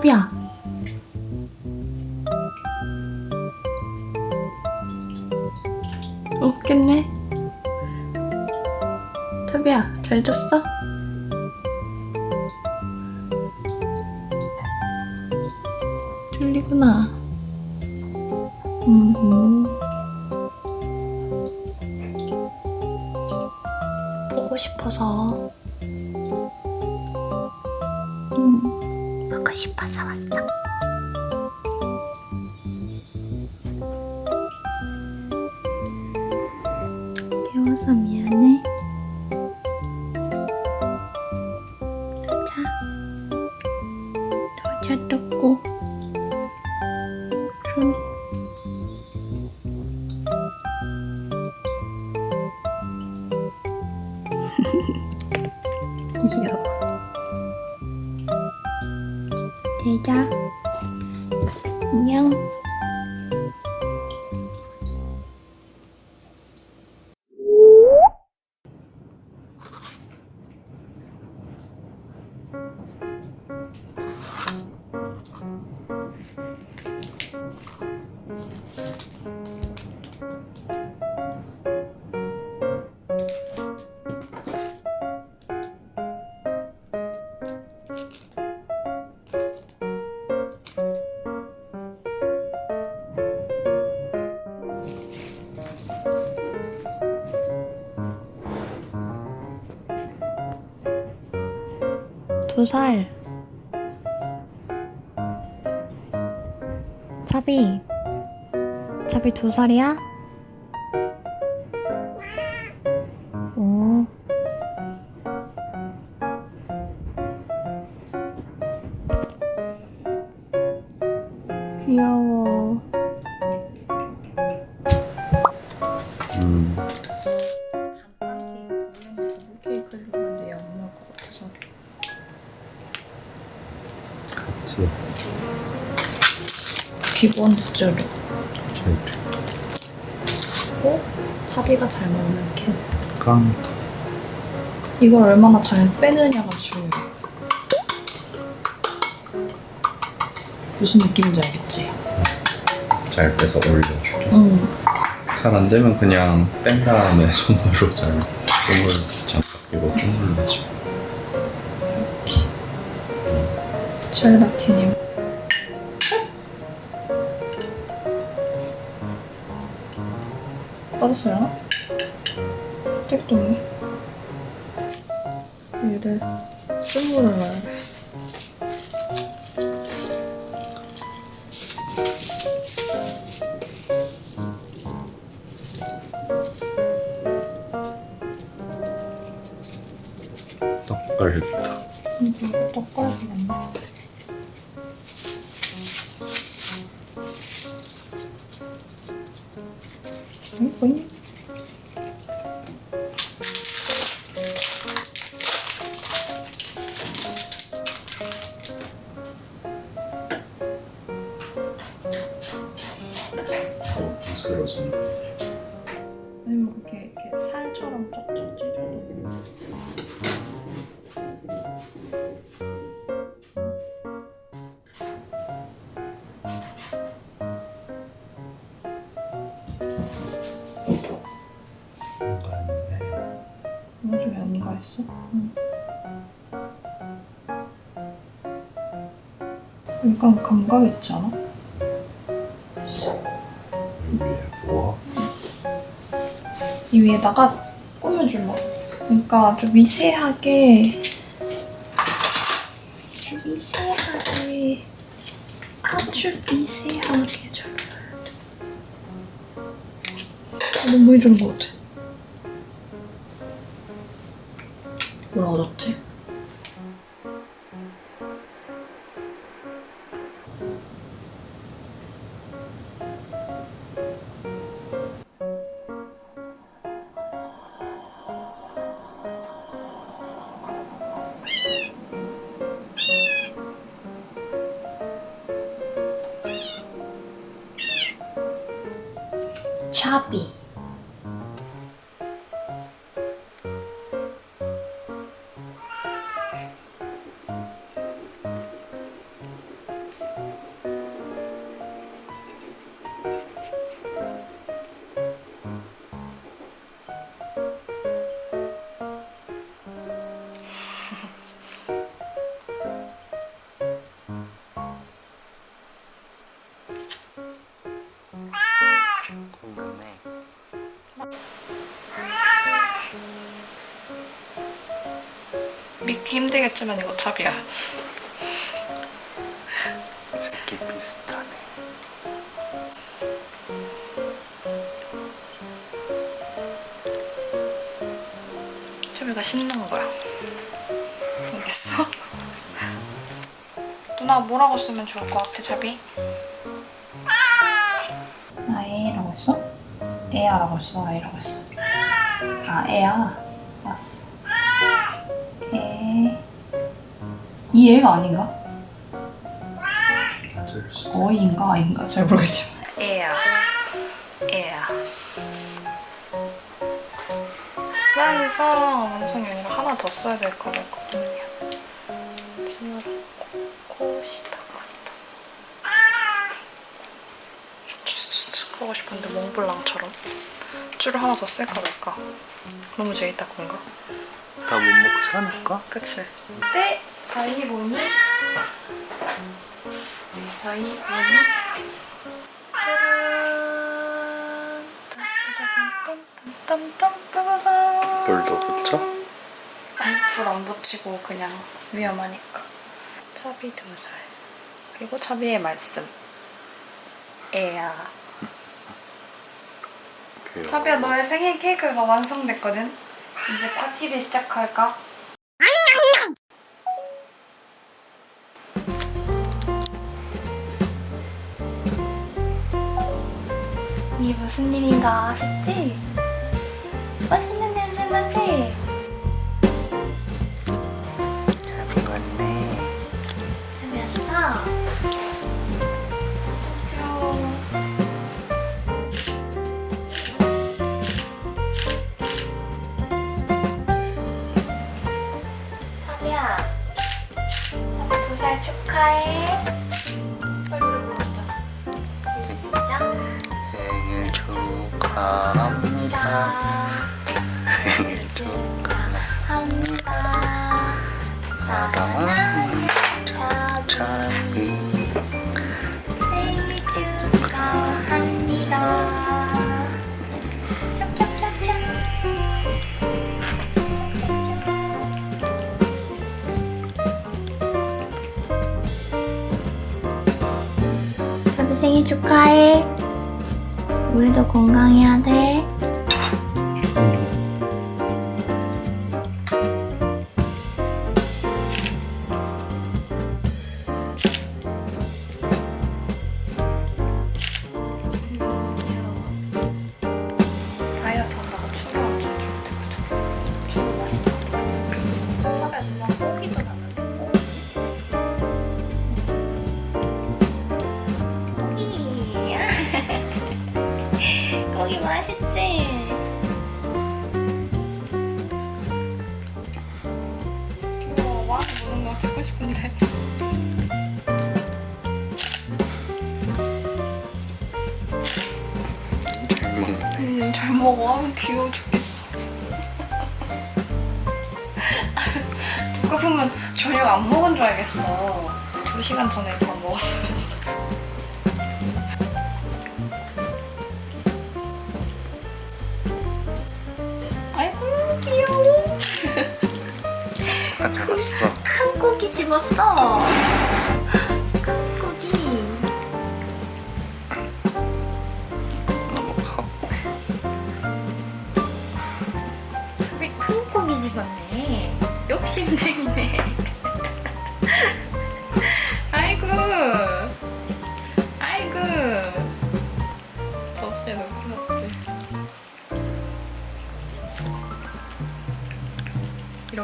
차비야. 어, 깼네. 차비야, 잘 잤어? 졸리구나. 음. 음. 싶어서. 음, 보고 싶어서 왔어. 19살 차비 차비 2살이야? 그치. 기본 부주로. 제일 고 차비가 잘 먹는 캔. 깡. 이걸 얼마나 잘 빼느냐가 중요해. 무슨 느낌인지 알겠지? 잘 빼서 올려줄게. 응. 잘 안 되면 그냥 뺀 다음에 손으로 잘 손을 잠깐 쭉 눌러 줘. 젤라틴이. 빠졌어요? 택도 없네. 얘를 뜸물을 넣어야겠어. 떡갈비다. 이거 떡갈비겠네. 어, 부스러진다. 아니면 그렇게 이렇게 살처럼 쩍쩍 찢어도. 나중에 안 가있어? 응. 약간 감각 있지 않아? 이 위에다가 꾸며줄라. 그러니까 좀 미세하게, 좀 미세하게, 아주 미세하게 돼. 아, 너무 잘린 것 같아. 뭐라 그랬지? 믿기 힘들겠지만 이거 찹이야. 새끼 비슷하네. 찹이가 신난 거야. 알겠어? 누나 뭐라고 쓰면 좋을 것 같아, 찹이? 아이라고 했어? 에야라고 했어? 아이라고 했어? 아, 에야. 에. 이 애가 아닌가? 어이인가 아인가? 잘 모르겠지만. 애야 애야 사랑해서 완성이 아니라 하나 더 써야 될 거가 있거든요. 지느라 고시다. 같다 하고 싶은데 몽블랑처럼. 줄을 하나 더 쓸까 말까? 너무 재밌다 그런가? 다 못 먹고 사니까 그치 때 사이보니 사이보니 땀땀땀땀땀땀땀 물도 붙여? 아불안 붙이고 그냥 위험하니까 차비 두살 그리고 차비의 말씀 애야 차비야 너의 생일 케이크가 완성됐거든 이제 파티를 시작할까? 이게 무슨 일인가 싶지? 맛있는 냄새 나지? 축하합니다. 사랑하는 차비. 생일 축하합니다. 생일 축하해. 우리도 건강해야 돼. 고기. 맛있지? 음, 잘 먹어. 아유, 귀여워 죽겠어. 보면 저녁 안 먹은 줄 알겠어. 두 시간 전에 밥 먹었으면서. 가져갔어. 큰 고기 집었어. 큰 고기. 너무 커. 우리 큰 고기 집었네. 욕심쟁이네.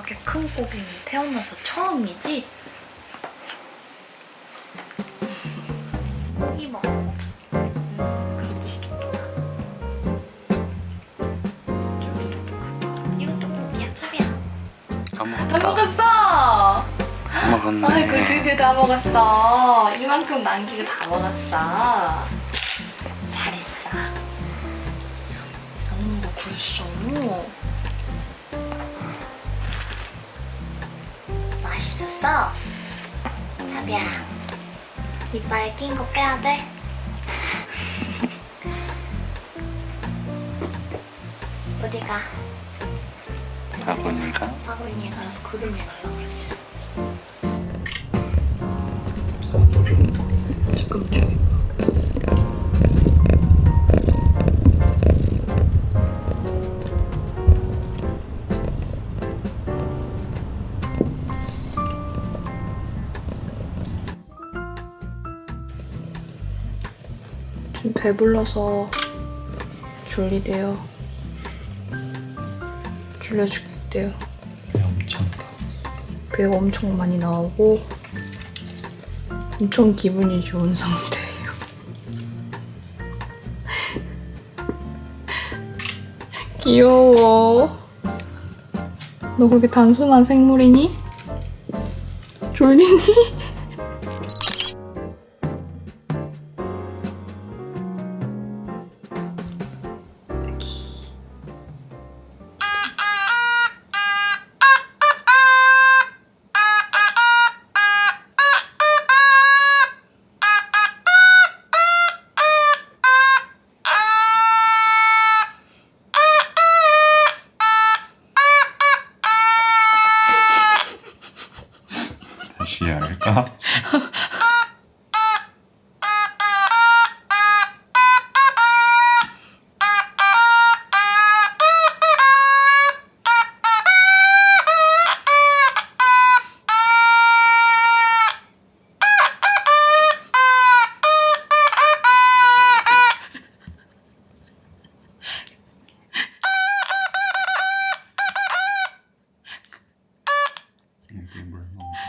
이렇게 큰 고기는 태어나서 처음이지? 고기 먹고. 음, 그렇지. 저기 똑똑하다. 이것도 고기야, 차비야. 다 먹었다. 먹었어! 다 먹었네. 아이고 드디어 다 먹었어. 이만큼 남기고 다 먹었어. 잘했어. 음, 뭐 그랬어. 있어? 자비야 이빨에 낀거 깨야 돼? 어디가? 바구니가 바구니에 갈아서 그림에 가려고 그랬어 잠깐만 좀 배불러서 졸리대요 졸려 죽겠대요 엄청 나왔어 배가 엄청 많이 나오고 엄청 기분이 좋은 상태예요. 귀여워. 너 그렇게 단순한 생물이니? 졸리니? 해야 할까? 뭘 먹는데